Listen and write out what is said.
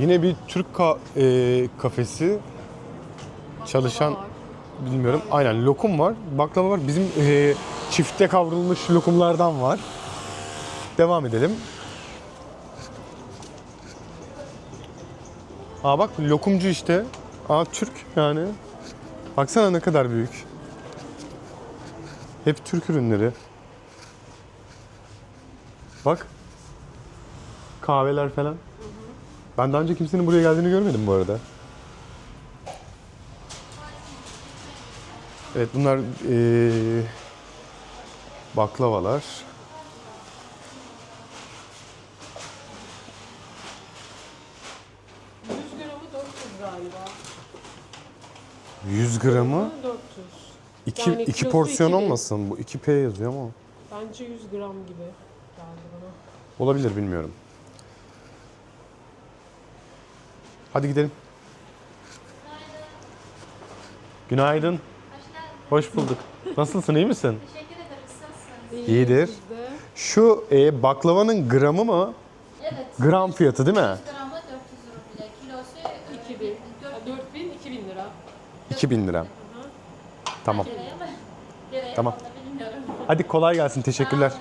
Yine bir Türk ka- e, kafesi. Çalışan var. bilmiyorum. Aynen lokum var, baklava var. Bizim e, çifte kavrulmuş lokumlardan var. Devam edelim. Aa bak lokumcu işte. Aa Türk yani. Baksana ne kadar büyük. Hep Türk ürünleri. Bak. Kahveler falan. Ben daha önce kimsenin buraya geldiğini görmedim bu arada. Evet bunlar eee, baklavalar. Yüz gramı 400 galiba. 100 gramı 400. 2 Yani iki kilosu porsiyon 2000. olmasın bu 2P yazıyor ama Bence 100 gram gibi geldi bana. olabilir bilmiyorum. Hadi gidelim. Günaydın. Hoş bulduk. Nasılsın iyi misin? Teşekkür ederiz. Nasılsınız? İyidir. Şu e, baklavanın gramı mı? Evet. Gram fiyatı değil mi? 100 gramı 400 ruble. Kilosu e, 2000. 4 4000 2000 lira. 2000 lira. Tamam. liraya mı? Liraya Tamam. bilmiyorum. Hadi kolay gelsin. Teşekkürler. Olun.